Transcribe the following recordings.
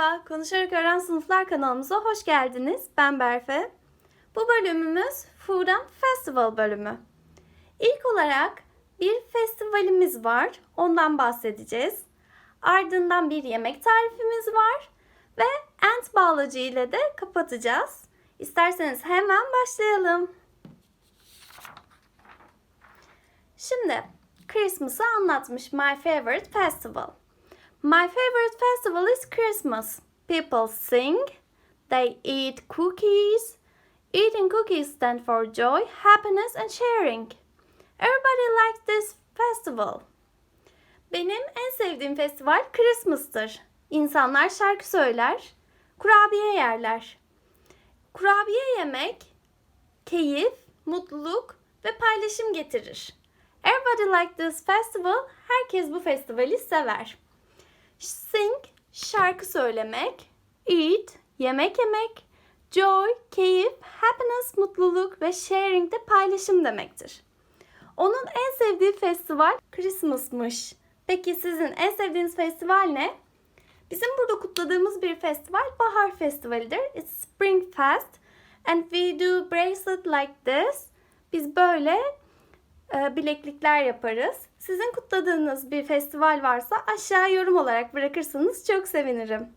Merhaba, Konuşarak Öğren Sınıflar kanalımıza hoş geldiniz. Ben Berfe. Bu bölümümüz Food and Festival bölümü. İlk olarak bir festivalimiz var, ondan bahsedeceğiz. Ardından bir yemek tarifimiz var ve ant bağlacı ile de kapatacağız. İsterseniz hemen başlayalım. Şimdi Christmas'ı anlatmış My Favorite Festival. My favorite festival is Christmas. People sing, they eat cookies. Eating cookies stand for joy, happiness and sharing. Everybody likes this festival. Benim en sevdiğim festival Christmas'tır. İnsanlar şarkı söyler, kurabiye yerler. Kurabiye yemek keyif, mutluluk ve paylaşım getirir. Everybody like this festival. Herkes bu festivali sever. Sing, şarkı söylemek. Eat, yemek yemek. Joy, keyif, happiness, mutluluk ve sharing de paylaşım demektir. Onun en sevdiği festival Christmas'mış. Peki sizin en sevdiğiniz festival ne? Bizim burada kutladığımız bir festival Bahar Festivali'dir. It's Spring Fest and we do bracelet like this. Biz böyle e, bileklikler yaparız. Sizin kutladığınız bir festival varsa aşağı yorum olarak bırakırsanız çok sevinirim.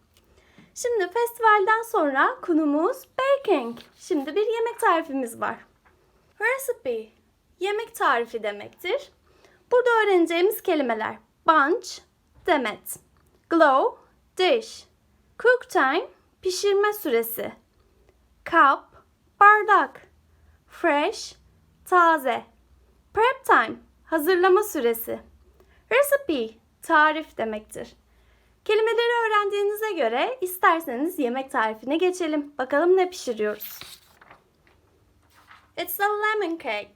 Şimdi festivalden sonra konumuz baking. Şimdi bir yemek tarifimiz var. Recipe, yemek tarifi demektir. Burada öğreneceğimiz kelimeler bunch, demet, glow, dish, cook time, pişirme süresi, cup, bardak, fresh, taze, Prep time, hazırlama süresi. Recipe, tarif demektir. Kelimeleri öğrendiğinize göre isterseniz yemek tarifine geçelim. Bakalım ne pişiriyoruz. It's a lemon cake.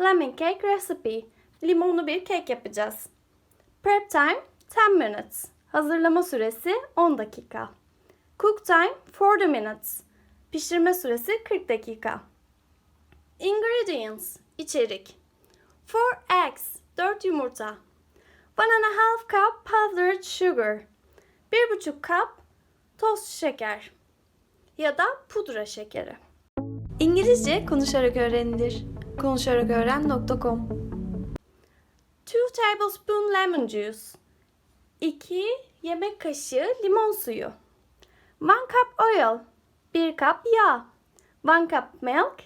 Lemon cake recipe. Limonlu bir kek yapacağız. Prep time 10 minutes. Hazırlama süresi 10 dakika. Cook time 40 minutes. Pişirme süresi 40 dakika. Ingredients, içerik. 4 eggs, 4 yumurta. 1 and a half cup powdered sugar. 1,5 kap toz şeker ya da pudra şekeri. İngilizce konuşarak öğrenilir. Konuşaraköğren.com 2 tablespoon lemon juice. 2 yemek kaşığı limon suyu. 1 cup oil. 1 kap yağ. 1 cup milk.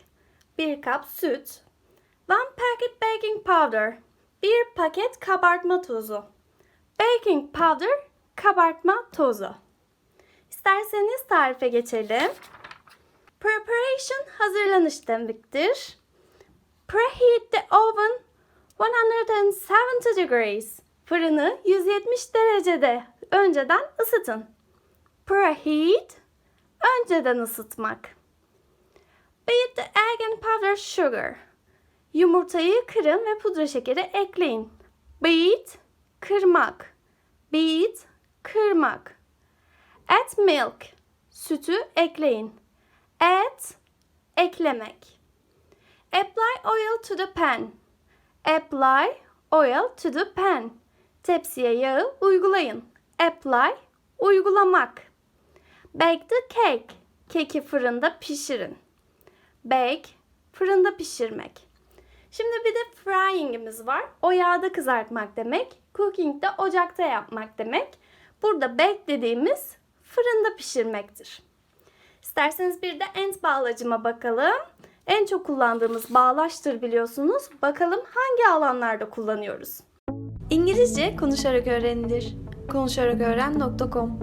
1 kap süt. One packet baking powder. Bir paket kabartma tozu. Baking powder, kabartma tozu. İsterseniz tarife geçelim. Preparation hazırlanış demektir. Preheat the oven 170 degrees. Fırını 170 derecede önceden ısıtın. Preheat önceden ısıtmak. Beat the egg and powdered sugar. Yumurtayı kırın ve pudra şekeri ekleyin. Beat, kırmak. Beat, kırmak. Add milk, sütü ekleyin. Add, eklemek. Apply oil to the pan. Apply oil to the pan. Tepsiye yağı uygulayın. Apply, uygulamak. Bake the cake. Keki fırında pişirin. Bake, fırında pişirmek. Şimdi bir de frying'imiz var. O yağda kızartmak demek. Cooking de ocakta yapmak demek. Burada bake dediğimiz fırında pişirmektir. İsterseniz bir de end bağlacıma bakalım. En çok kullandığımız bağlaçtır biliyorsunuz. Bakalım hangi alanlarda kullanıyoruz. İngilizce konuşarak öğrenilir. Konuşaraköğren.com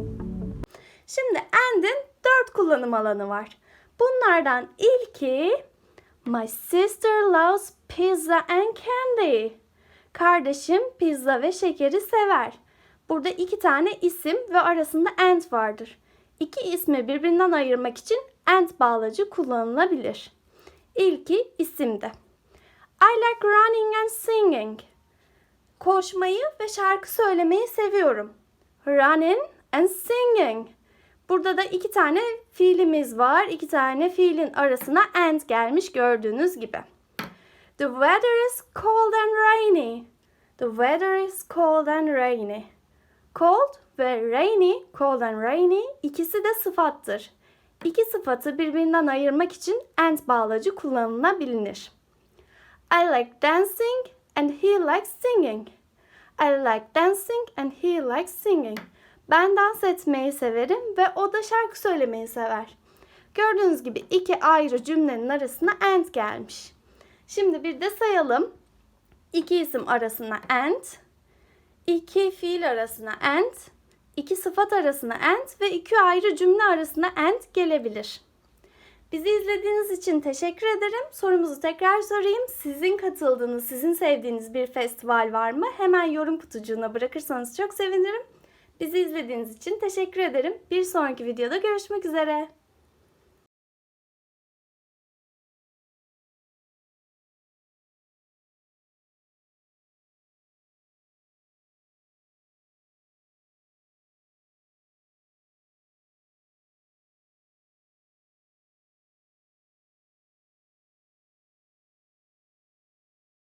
Şimdi end'in 4 kullanım alanı var. Bunlardan ilki My sister loves pizza and candy. Kardeşim pizza ve şekeri sever. Burada iki tane isim ve arasında and vardır. İki ismi birbirinden ayırmak için and bağlacı kullanılabilir. İlki isimde. I like running and singing. Koşmayı ve şarkı söylemeyi seviyorum. Running and singing. Burada da iki tane fiilimiz var. İki tane fiilin arasına and gelmiş gördüğünüz gibi. The weather is cold and rainy. The weather is cold and rainy. Cold ve rainy, cold and rainy ikisi de sıfattır. İki sıfatı birbirinden ayırmak için and bağlacı kullanılabilir. I like dancing and he likes singing. I like dancing and he likes singing. Ben dans etmeyi severim ve o da şarkı söylemeyi sever. Gördüğünüz gibi iki ayrı cümlenin arasına and gelmiş. Şimdi bir de sayalım. İki isim arasına and, iki fiil arasına and, iki sıfat arasına and ve iki ayrı cümle arasına and gelebilir. Bizi izlediğiniz için teşekkür ederim. Sorumuzu tekrar sorayım. Sizin katıldığınız, sizin sevdiğiniz bir festival var mı? Hemen yorum kutucuğuna bırakırsanız çok sevinirim. Bizi izlediğiniz için teşekkür ederim. Bir sonraki videoda görüşmek üzere.